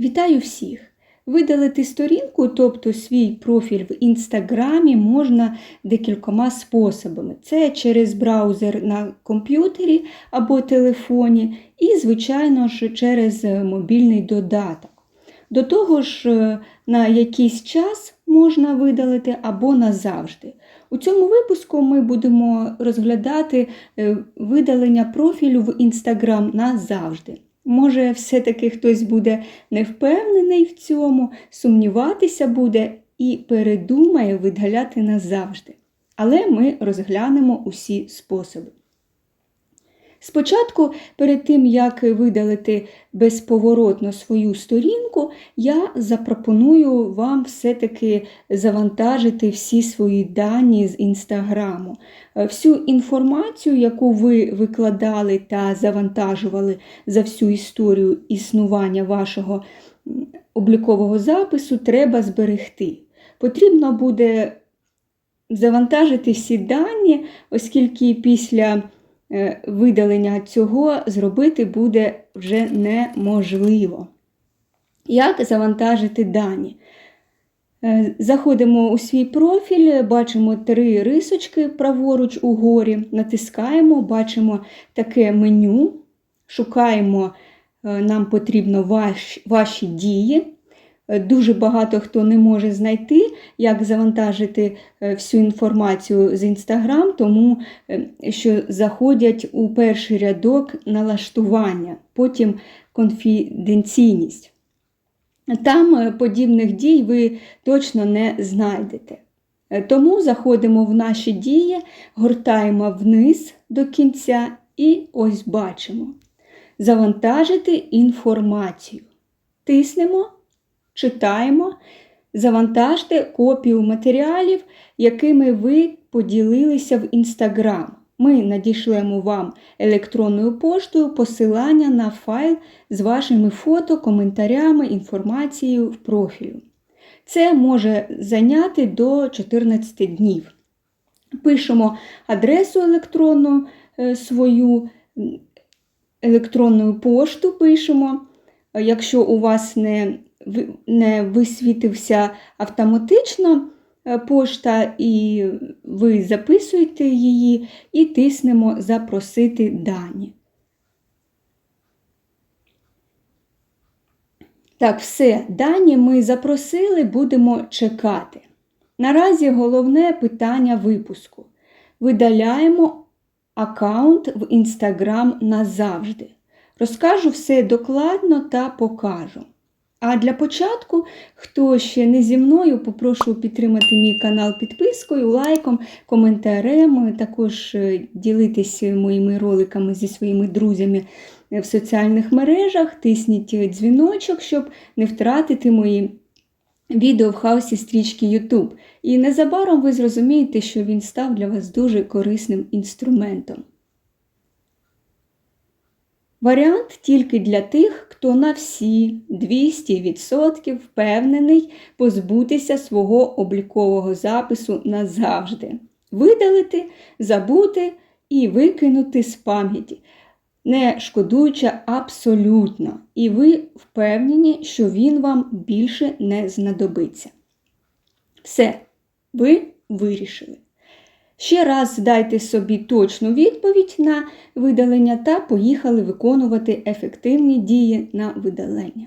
Вітаю всіх! Видалити сторінку, тобто свій профіль в інстаграмі, можна декількома способами. Це через браузер на комп'ютері або телефоні, і, звичайно ж, через мобільний додаток. До того ж, е, на якийсь час можна видалити або назавжди. У цьому випуску ми будемо розглядати е, видалення профілю в інстаграм назавжди. Може, все-таки хтось буде невпевнений в цьому, сумніватися буде і передумає видаляти назавжди. Але ми розглянемо усі способи. Спочатку, перед тим, як видалити безповоротно свою сторінку, я запропоную вам все-таки завантажити всі свої дані з інстаграму. Всю інформацію, яку ви викладали та завантажували за всю історію існування вашого облікового запису, треба зберегти. Потрібно буде завантажити всі дані, оскільки після Е, видалення цього зробити буде вже неможливо. Як завантажити дані? Е, заходимо у свій профіль, бачимо три рисочки праворуч угорі, натискаємо, бачимо таке меню, шукаємо, е, нам потрібно ваш, ваші дії. Дуже багато хто не може знайти, як завантажити е, всю інформацію з Інстаграм, тому е, що заходять у перший рядок налаштування, потім конфіденційність. Там е, подібних дій ви точно не знайдете. Тому заходимо в наші дії, гортаємо вниз до кінця і ось бачимо. Завантажити інформацію. Тиснемо читаємо, завантажте копію матеріалів, якими ви поділилися в Інстаграм. Ми надішлемо вам електронною поштою посилання на файл з вашими фото, коментарями, інформацією в профілю. Це може зайняти до 14 днів. Пишемо адресу електронну е, свою, електронну пошту пишемо. Якщо у вас не не висвітився автоматично е, пошта, і ви записуєте її і тиснемо Запросити дані. Так, все, дані ми запросили, будемо чекати. Наразі головне питання випуску. Видаляємо аккаунт в Інстаграм назавжди. Розкажу все докладно та покажу. А для початку, хто ще не зі мною, попрошу підтримати мій канал підпискою, лайком, коментарем, також е, ділитися моїми роликами зі своїми друзями в соціальних мережах, тисніть дзвіночок, щоб не втратити мої відео в хаосі стрічки YouTube. І незабаром ви зрозумієте, що він став для вас дуже корисним інструментом. Варіант тільки для тих, хто на всі 200% впевнений позбутися свого облікового запису назавжди, видалити, забути і викинути з пам'яті, не шкодуючи абсолютно, і ви впевнені, що він вам більше не знадобиться. Все, ви вирішили. Ще раз дайте собі точну відповідь на видалення та поїхали виконувати ефективні дії на видалення.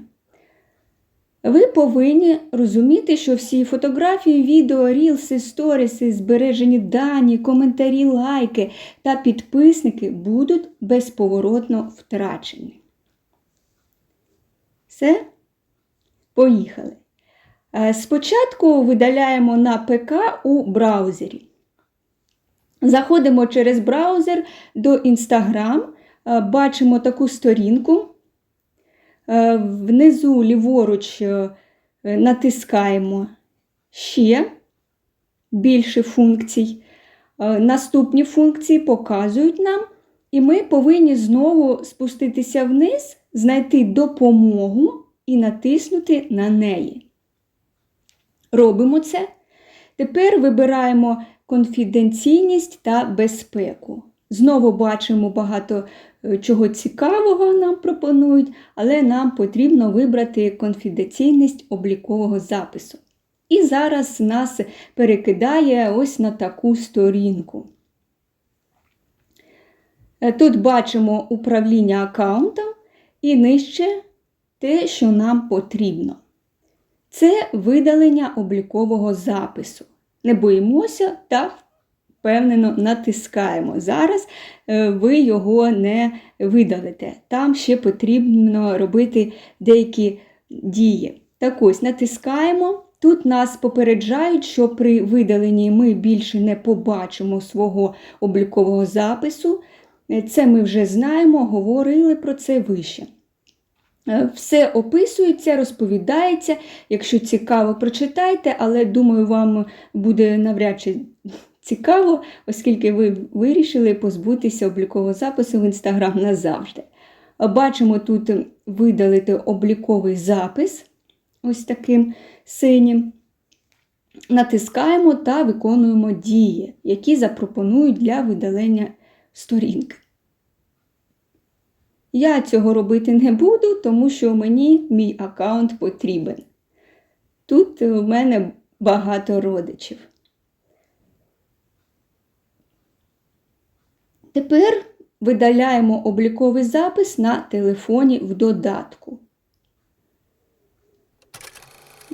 Ви повинні розуміти, що всі фотографії, відео, рілси, сторіси, збережені дані, коментарі, лайки та підписники будуть безповоротно втрачені. Все, поїхали. Е, спочатку видаляємо на ПК у браузері. Заходимо через браузер до Instagram, е, бачимо таку сторінку. Е, внизу ліворуч е, натискаємо ще більше функцій. Наступні функції показують нам, і ми повинні знову спуститися вниз, знайти допомогу і натиснути на неї. Робимо це. Тепер вибираємо конфіденційність та безпеку. Знову бачимо багато е, чого цікавого нам пропонують, але нам потрібно вибрати конфіденційність облікового запису. І зараз нас перекидає ось на таку сторінку. Е, Тут бачимо управління аккаунтом і нижче те, що нам потрібно. Це видалення облікового запису. Не боїмося та впевнено натискаємо. Зараз е, ви його не видалите. Там ще потрібно робити деякі дії. Так ось натискаємо. Тут нас попереджають, що при видаленні ми більше не побачимо свого облікового запису. Е, Це ми вже знаємо, говорили про це вище. Е, Все описується, розповідається. Якщо цікаво, прочитайте, але думаю, вам буде навряд чи цікаво, оскільки ви вирішили позбутися облікового запису в Інстаграм назавжди. Бачимо тут видалити обліковий запис, ось таким синім. Натискаємо та виконуємо дії, які запропонують для видалення сторінки. Я цього робити не буду, тому що мені мій аккаунт потрібен. Тут у мене багато родичів. Тепер видаляємо обліковий запис на телефоні в додатку.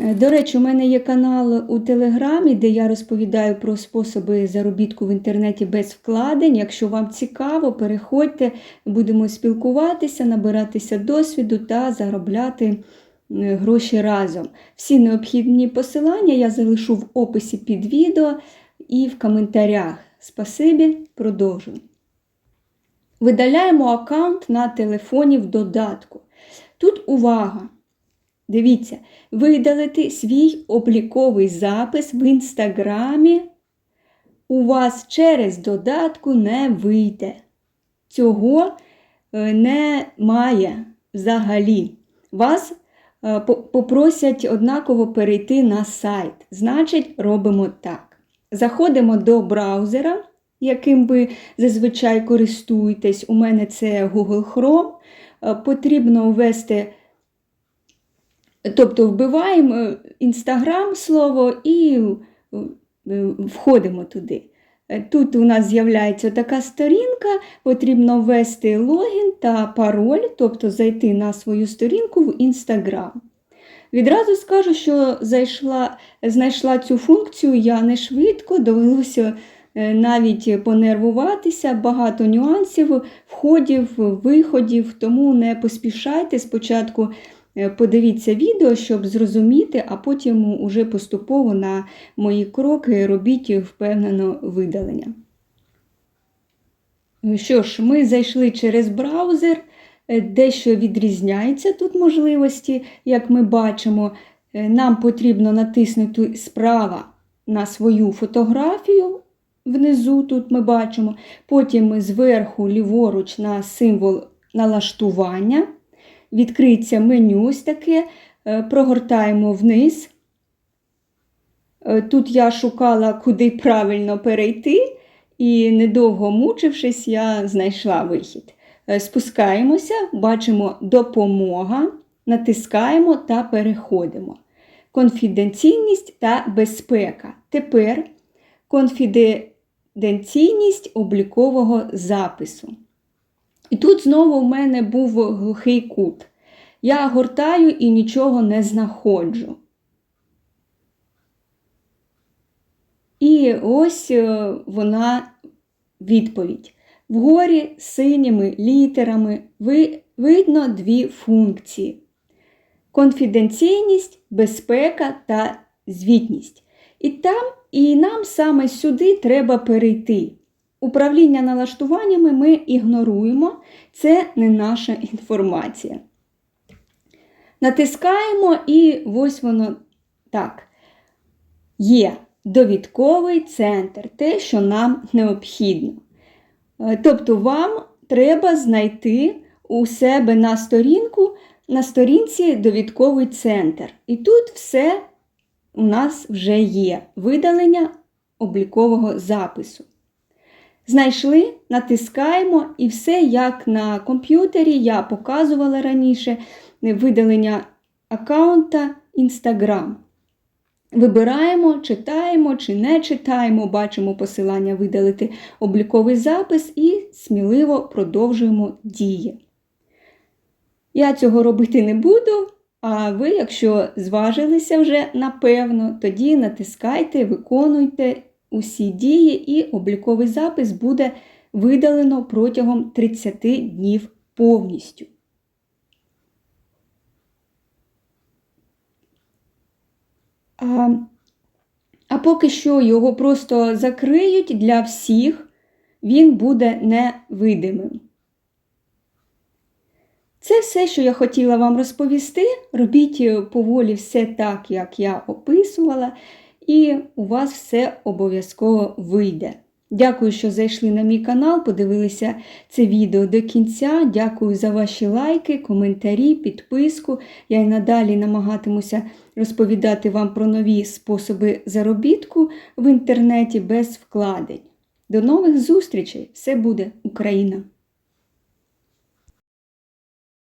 Е, До речі, у мене є канал у Телеграмі, де я розповідаю про способи заробітку в інтернеті без вкладень. Якщо вам цікаво, переходьте, будемо спілкуватися, набиратися досвіду та заробляти е, гроші разом. Всі необхідні посилання я залишу в описі під відео і в коментарях. Спасибі, продовжуємо. Видаляємо аккаунт на телефоні в додатку. Тут увага! Дивіться, видалити свій обліковий запис в інстаграмі у вас через додатку не вийде. Цього е, немає взагалі. Вас е, попросять однаково перейти на сайт. Значить, робимо так. Заходимо до браузера, яким ви зазвичай користуєтесь. У мене це Google Chrome. Е, Потрібно ввести Тобто вбиваємо Інстаграм слово і е, входимо туди. Е, Тут у нас з'являється така сторінка, потрібно ввести логін та пароль, тобто зайти на свою сторінку в Інстаграм. Відразу скажу, що зайшла, знайшла цю функцію я не швидко, довелося е, навіть понервуватися, багато нюансів, входів, виходів, тому не поспішайте спочатку. Е, Подивіться відео, щоб зрозуміти, а потім уже поступово на мої кроки робіть впевнено видалення. Е, Що ж, ми зайшли через браузер, Е, дещо відрізняється тут можливості, як ми бачимо. Нам потрібно натиснути справа на свою фотографію. Внизу тут ми бачимо, потім зверху ліворуч на символ налаштування відкриється меню ось таке, е, прогортаємо вниз. Е, Тут я шукала, куди правильно перейти, і недовго мучившись, я знайшла вихід. Е, Спускаємося, бачимо допомога, натискаємо та переходимо. Конфіденційність та безпека. Тепер конфіденційність облікового запису. І тут знову в мене був глухий кут. Я гортаю і нічого не знаходжу. І ось е, вона відповідь. Вгорі синіми літерами видно дві функції: конфіденційність, безпека та звітність. І там, і нам саме сюди треба перейти. Управління налаштуваннями ми ігноруємо, це не наша інформація. Натискаємо, і ось воно так. Є довідковий центр, те, що нам необхідно. Е, Тобто вам треба знайти у себе на сторінку, на сторінці довідковий центр. І тут все у нас вже є видалення облікового запису. Знайшли, натискаємо і все як на комп'ютері я показувала раніше видалення аккаунта Instagram. Вибираємо, читаємо чи не читаємо, бачимо посилання видалити обліковий запис і сміливо продовжуємо дії. Я цього робити не буду, а ви, якщо зважилися вже напевно, тоді натискайте, виконуйте усі дії, і обліковий запис буде видалено протягом 30 днів повністю. А, а поки що його просто закриють для всіх, він буде невидимим. Це все, що я хотіла вам розповісти. Робіть поволі все так, як я описувала, і у вас все обов'язково вийде. Дякую, що зайшли на мій канал, подивилися це відео до кінця. Дякую за ваші лайки, коментарі, підписку. Я й надалі намагатимуся розповідати вам про нові способи заробітку в інтернеті без вкладень. До нових зустрічей! Все буде Україна!